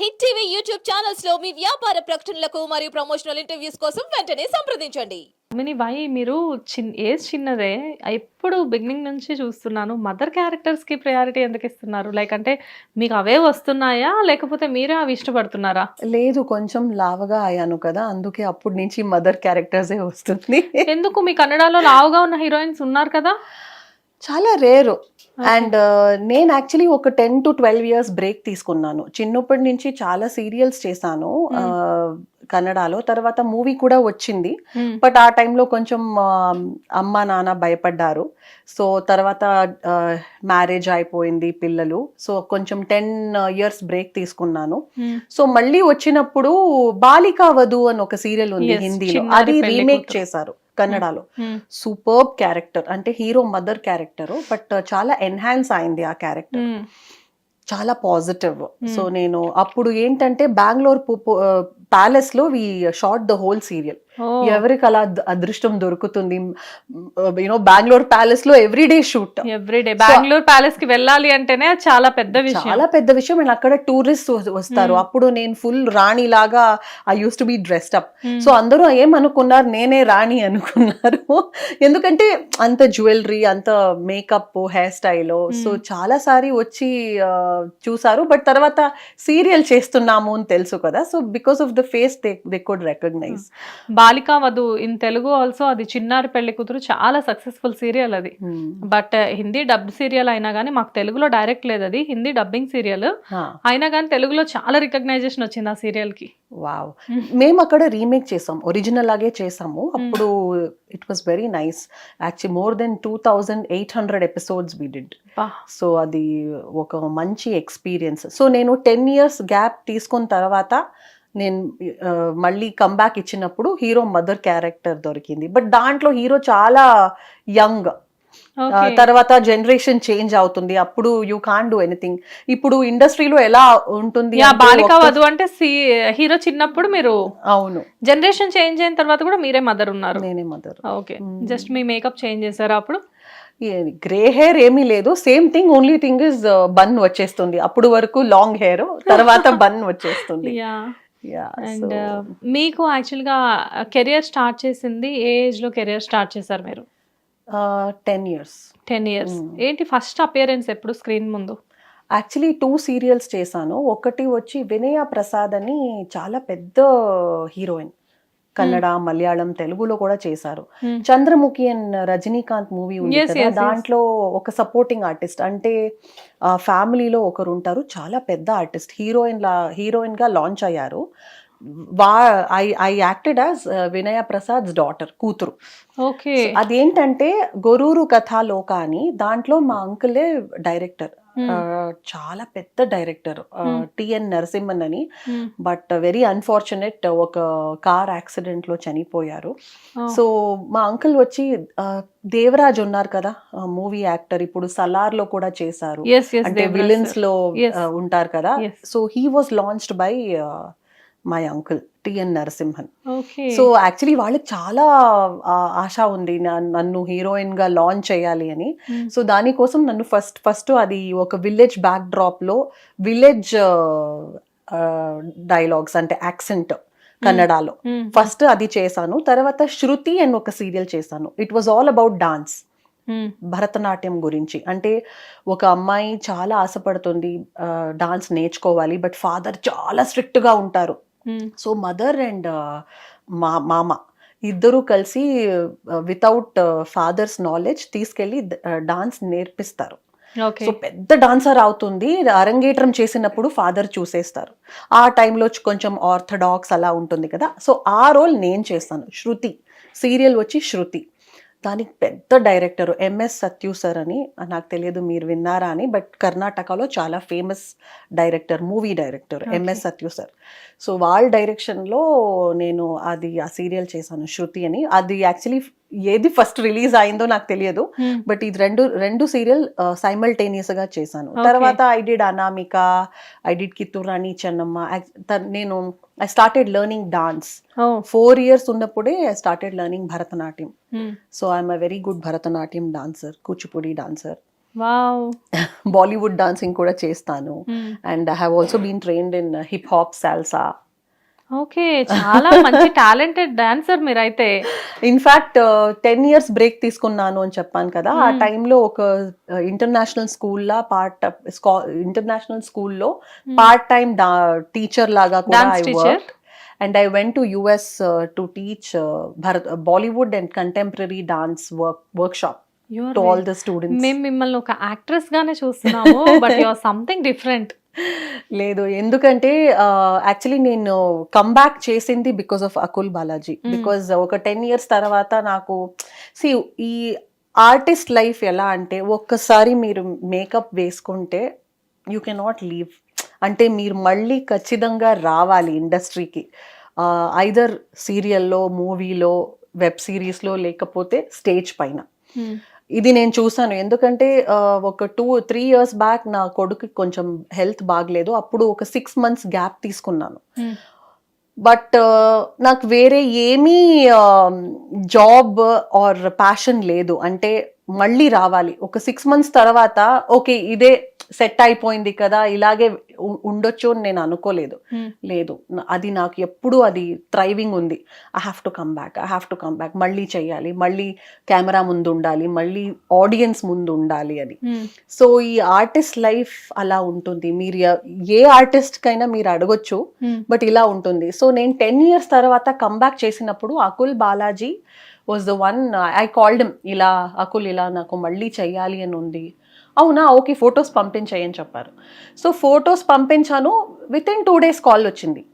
Hit TV YouTube ఛానల్స్లో మీ వ్యాపార ప్రకటనలకు మరియు ప్రమోషనల్ ఇంటర్వ్యూస్ కోసం వెంటనే సంప్రదించండి. మిని వై మీరు చిన్ ఏజ్ చిన్నదే. ఎప్పుడు బిగినింగ్ నుంచి చూస్తున్నాను. మదర్ క్యారెక్టర్స్కి ప్రయారిటీ ఎందుకు ఇస్తున్నారు? లైక్ అంటే మీకు అవే వస్తున్నాయా? లేకపోతే మీరే అవి ఇష్టపడుతున్నారా? లేదు కొంచెం లావగా అయ్యాను కదా. అందుకే అప్పటి నుంచి మదర్ క్యారెక్టర్సే వస్తుంది. ఎందుకు? మీ కన్నడలో లావుగా ఉన్న హీరోయిన్స్ ఉన్నారు కదా. చాలా రేరు. అండ్ నేను యాక్చువల్లీ ఒక ten to twelve years break తీసుకున్నాను. చిన్నప్పటి నుంచి చాలా సీరియల్స్ చేశాను. ఆ, కన్నడలో తర్వాత మూవీ కూడా వచ్చింది. బట్ ఆ టైంలో కొంచెం అమ్మ నాన్న భయపడ్డారు. సో తర్వాత మ్యారేజ్ అయిపోయింది పిల్లలు. సో కొంచెం టెన్ ఇయర్స్ బ్రేక్ తీసుకున్నాను. సో మళ్ళీ వచ్చినప్పుడు బాలికా వధు అని ఒక సీరియల్ ఉంది హిందీలో. అది రీమేక్. చేశారు కన్నడలో. సూపర్బ్ క్యారెక్టర్ అంటే హీరో మదర్ క్యారెక్టర్ బట్ చాలా ఎన్హాన్స్ అయింది ఆ క్యారెక్టర్. చాలా పాజిటివ్ సో నేను అప్పుడు ఏంటంటే బెంగళూరు ప్యాలెస్లో we shot the whole serial. ఎవరికి అలా అద్- అదృష్టం దొరుకుతుంది? యూనో బెంగళూరు ప్యాలెస్లో ఎవ్రీడే షూట్ ఎవ్రీడే బెంగళూరు ప్యాలెస్కి వెళ్ళాలి అంటేనే చాలా పెద్ద విషయం. చాలా పెద్ద విషయం. అండ్ అక్కడ టూరిస్ట్ వస్తారు. Hmm. అప్పుడు నేను ఫుల్ రాణి లాగా I used to be dressed up. So అందరూ ఏమనుకున్నారు? నేనే రాణి అనుకున్నారు. ఎందుకంటే అంత జ్యువెలరీ అంత మేకప్ హెయిర్ స్టైల్ సో. చాలా సారి వచ్చి చూసారు. బట్ తర్వాత సీరియల్ చేస్తున్నాము అని తెలుసు కదా. So because of the face they they could recognise Balika Vadhu in Telugu also అది చిన్నారి పెళ్ళి కూతురు చాలా సక్సెస్ఫుల్ సీరియల్ అది. బట్ హిందీ డబ్ సీరియల్ అయినా కానీ మాకు తెలుగులో డైరెక్ట్ లేదు అది. హిందీ డబ్బింగ్ సీరియల్ అయినా కానీ తెలుగులో చాలా రికగ్నైజేషన్ వచ్చింది ఆ సీరియల్కి. వావ్ మేము అక్కడ రీమేక్ చేసాం. ఒరిజినల్ లాగే చేసాము. అప్పుడు it was very nice actually more than two thousand eight hundred episodes we did. So అది ఒక మంచి ఎక్స్పీరియన్స్ సో నేను టెన్ ఇయర్స్ గ్యాప్ తీసుకున్న తర్వాత నేను మళ్ళీ కంబ్యాక్ ఇచ్చినప్పుడు హీరో మదర్ క్యారెక్టర్ దొరికింది. బట్ దాంట్లో హీరో చాలా యంగ్. తర్వాత జనరేషన్ చేంజ్ అవుతుంది. అప్పుడు యూ కాన్ డూ ఎనీథింగ్ ఇప్పుడు ఇండస్ట్రీలో ఎలా ఉంటుంది బాలికా వధు అంటే హీరో చిన్నప్పుడు మీరు అవును. జనరేషన్ చేంజ్ అయిన తర్వాత కూడా మీరే మదర్ ఉన్నారు. నేనే మదర్ ఓకే జస్ట్ మీ మేకప్ చేంజ్ చేశారా అప్పుడు? గ్రే హెయిర్ ఏమీ లేదు. Same thing only thing is bun వచ్చేస్తుంది. అప్పుడు వరకు లాంగ్ హెయిర్ తర్వాత బన్ వచ్చేస్తుంది. అండ్ so- మీకు యాక్చువల్గా కెరియర్ స్టార్ట్ చేసింది ఏ ఏజ్లో కెరియర్ స్టార్ట్ చేశారు మీరు? టెన్ ఇయర్స్ టెన్ ఇయర్స్ ఏంటి ఫస్ట్ అపియరెన్స్ ఎప్పుడు స్క్రీన్ ముందు? యాక్చువల్లీ టూ సీరియల్స్ చేశాను. ఒకటి వచ్చి వినయ ప్రసాద్ అని చాలా పెద్ద హీరోయిన్ కన్నడ మలయాళం తెలుగులో కూడా చేశారు. Hmm. Chandramukhi and Rajinikanth movie ఉంది కదా. దాంట్లో ఒక సపోర్టింగ్ ఆర్టిస్ట్ అంటే ఫ్యామిలీలో ఒకరు ఉంటారు. చాలా పెద్ద ఆర్టిస్ట్ హీరోయిన్ లా హీరోయిన్గా లాంచ్ అయ్యారు. వా ఐ ఐ యాక్టెడ్ యాజ్ వినయ ప్రసాద్స్ డాటర్ కూతురు. ఓకే అదేంటంటే గొరూరు కథాలోక అని దాంట్లో మా అంకులే డైరెక్టర్ చాలా పెద్ద డైరెక్టర్. టిఎన్ నరసింహన్ అని. బట్ వెరీ అన్ఫార్చునేట్ ఒక కార్ యాక్సిడెంట్లో చనిపోయారు సో మా అంకుల్ వచ్చి దేవరాజ్ ఉన్నారు కదా మూవీ యాక్టర్ ఇప్పుడు సలార్లో కూడా చేశారు. అంటే విలన్స్లో ఉంటారు కదా. So he was launched by my uncle TN Narasimhan so actually వాళ్ళకి చాలా ఆశ ఉంది. నన్ను హీరోయిన్గా లాంచ్ చేయాలి అని. Hmm. సో దానికోసం నన్ను ఫస్ట్ ఫస్ట్ అది ఒక విలేజ్ బ్యాక్ డ్రాప్లో విలేజ్ డైలాగ్స్ అంటే యాక్సెంట్ కన్నడలో. ఫస్ట్ అది చేశాను. తర్వాత శృతి అని ఒక సీరియల్ చేశాను. It was all about dance Bharatanatyam గురించి. అంటే ఒక అమ్మాయి చాలా ఆశపడుతుంది డాన్స్ నేర్చుకోవాలి బట్ ఫాదర్ చాలా స్ట్రిక్ట్గా ఉంటారు. సో మదర్ అండ్ మా మామ ఇద్దరు కలిసి వితౌట్ ఫాదర్స్ నాలెడ్జ్ తీసుకెళ్ళి డాన్స్ నేర్పిస్తారు. ఓకే సో పెద్ద డాన్సర్ అవుతుంది. అరంగేట్రం చేసినప్పుడు ఫాదర్ చూసేస్తారు. ఆ టైంలో కొంచెం ఆర్థడాక్స్ అలా ఉంటుంది కదా. సో ఆ రోల్ నేను చేస్తాను. శృతి. సీరియల్ వచ్చి శృతి. దానికి పెద్ద డైరెక్టర్ ఎంఎస్ సత్యు సార్ అని నాకు తెలియదు మీరు విన్నారా అని బట్ కర్ణాటకలో చాలా famous director movie director. M S Sathyu sir so వాళ్ళ డైరెక్షన్లో నేను అది ఆ సీరియల్ చేశాను శృతి అని అది యాక్చువల్లీ ఏది ఫస్ట్ రిలీజ్ అయిందో నాకు తెలియదు. బట్ ఇది రెండు రెండు సీరియల్ సైమల్టేనియస్గా చేశాను. తర్వాత I did Anamika I did Kitturani Chennamma నేను I started learning dance four years ఉన్నప్పుడే I started learning Bharatanatyam. So I'm a very good Bharatanatyam dancer Kuchipudi dancer Bollywood dancing కూడా చేస్తాను. And I have also been trained in hip hop salsa okay చాలా మంచి talented dancer మీరైతే. In fact ten years break తీసుకున్నాను అని చెప్పాను కదా. ఆ టైంలో ఒక ఇంటర్నేషనల్ స్కూల్లో పార్ట్ ఇంటర్నేషనల్ స్కూల్లో పార్ట్ టైం టీచర్ లాగా కూడా I? Work and I went to US to teach Bharat Bollywood and contemporary dance work workshop You are to all the students మేము మిమ్మల్ని ఒక యాక్ట్రెస్ గానే చూస్తున్నాము but you are something different లేదు. ఎందుకంటే actually నేను కమ్బ్యాక్ చేసింది because of Akul Balaji because ఒక టెన్ ఇయర్స్ తర్వాత నాకు సి ఈ ఆర్టిస్ట్ లైఫ్ ఎలా అంటే ఒక్కసారి మీరు మేకప్ వేసుకుంటే యూ కెనాట్ లీవ్ అంటే మీరు మళ్ళీ ఖచ్చితంగా రావాలి ఇండస్ట్రీకి ఐదర్ సీరియల్లో మూవీలో వెబ్ సిరీస్లో లేకపోతే స్టేజ్ పైన. ఇది నేను చూసాను. ఎందుకంటే ఒక టూ త్రీ ఇయర్స్ బ్యాక్ నా కొడుకు కొంచెం హెల్త్ బాగలేదు. అప్పుడు ఒక సిక్స్ మంత్స్ గ్యాప్ తీసుకున్నాను. బట్ నాకు వేరే ఏమీ జాబ్ ఆర్ ప్యాషన్ లేదు. అంటే మళ్ళీ రావాలి. ఒక సిక్స్ మంత్స్ తర్వాత ఓకే ఇదే సెట్ అయిపోయింది కదా ఇలాగే ఉండొచ్చు అని నేను అనుకోలేదు. లేదు నా- అది నాకు ఎప్పుడు అది థ్రైవింగ్ ఉంది. I have to come back I have to come back మళ్ళీ చేయాలి మళ్ళీ కెమెరా ముందు ఉండాలి మళ్ళీ ఆడియన్స్ ముందు ఉండాలి అని సో ఈ ఆర్టిస్ట్ లైఫ్ అలా ఉంటుంది. మీరు ఏ ఆర్టిస్ట్ కైనా మీరు అడగొచ్చు బట్ ఇలా ఉంటుంది. సో నేను టెన్ ఇయర్స్ తర్వాత కమ్బ్యాక్ చేసినప్పుడు Akul Balaji was the one I called ఇలా అకుల్ ఇలా నాకు మళ్ళీ చెయ్యాలి అని ఉంది. అవునా? ఓకే ఫొటోస్ పంపించేయని చెప్పారు. సో ఫొటోస్ పంపించాను. Within two days call వచ్చింది.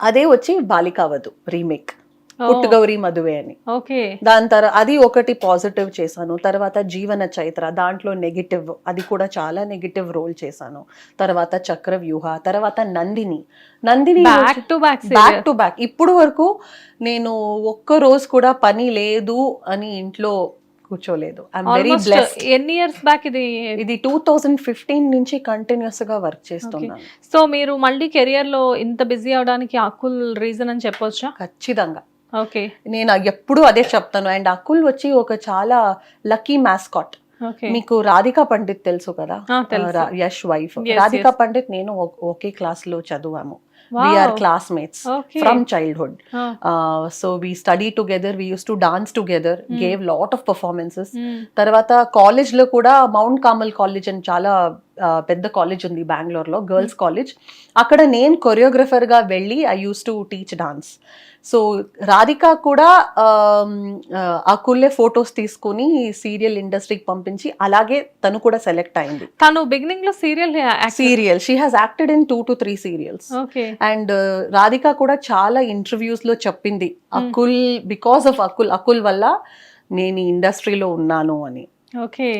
అదే వచ్చి బాలికావధు రీమేక్. పుట్టుగౌరి మధువే అని. దాని తర్వాత అది ఒకటి పాజిటివ్ చేశాను. తర్వాత జీవన చైత్ర దాంట్లో నెగిటివ్ అది కూడా చాలా నెగిటివ్ రోల్ చేశాను. తర్వాత చక్ర వ్యూహ తర్వాత Nandini. Nandini back to back back to back ఇప్పుడు వరకు నేను ఒక్క రోజు కూడా పని లేదు అని ఇంట్లో కూర్చోలేదు. వెరీ ఎన్ని ఇయర్స్ బ్యాక్ ఇది ఇది టూ థౌజండ్ ఫిఫ్టీన్ నుంచి కంటిన్యూస్గా వర్క్ చేస్తున్నాను సో మీరు మళ్ళీ కెరియర్లో ఇంత బిజీ అవడానికి అకుల్ రీజన్ అని చెప్పొచ్చా? ఖచ్చితంగా. ఓకే నేను ఎప్పుడూ అదే చెప్తాను. అండ్ అకుల్ వచ్చి ఒక చాలా లక్కీ మ్యాస్కాట్ మీకు రాధికా పండిత్ తెలుసు కదా? యష్ వైఫ్ రాధికా. పండిత్ నేను ఒకే క్లాస్లో చదివాము. Wow. We are classmates okay. from childhood. Huh. Uh, so we studied together, we used to dance together, mm. gave lot of performances. Mm. Tarvata college lo kuda Mount Carmel College and chala పెద్ద college ఉంది బెంగళూరులో girls college అక్కడ నేను కొరియోగ్రఫర్గా వెళ్ళి I use to teach dance so Radhika కూడా అకుల్లే photos తీసుకుని సీరియల్ ఇండస్ట్రీకి పంపించి అలాగే తను కూడా సెలెక్ట్ అయింది. తను బిగినింగ్లో serial serial she has acted in two to three serials and Radhika కూడా చాలా ఇంటర్వ్యూస్లో చెప్పింది అకుల్ బికాస్ ఆఫ్ అకుల్ అకుల్ వల్ల నేను ఈ ఇండస్ట్రీలో ఉన్నాను అని.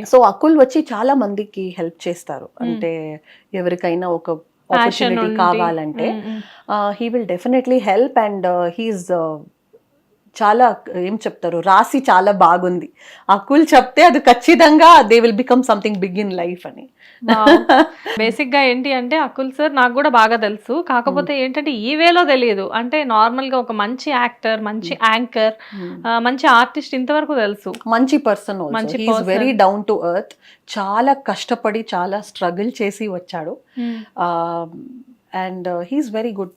సో అకుల్ వచ్చి చాలా మందికి హెల్ప్ చేస్తారు. అంటే ఎవరికైనా ఒక ఆపర్చునిటీ కావాలంటే he will definitely help and he's చాలా ఏం చెప్తారు రాసి చాలా బాగుంది. అకుల్ చెప్తే అది ఖచ్చితంగా they will become something big in life అని. బేసిక్ గా ఏంటి అంటే అకుల్ సార్ నాకు కూడా బాగా తెలుసు. కాకపోతే ఏంటంటే ఈ వేలో తెలియదు. అంటే నార్మల్గా ఒక మంచి యాక్టర్ మంచి యాంకర్ మంచి ఆర్టిస్ట్ ఇంతవరకు తెలుసు. మంచి పర్సన్ మంచి. వెరీ డౌన్ టు ఎర్త్ చాలా కష్టపడి చాలా స్ట్రగుల్ చేసి వచ్చాడు. And he's very good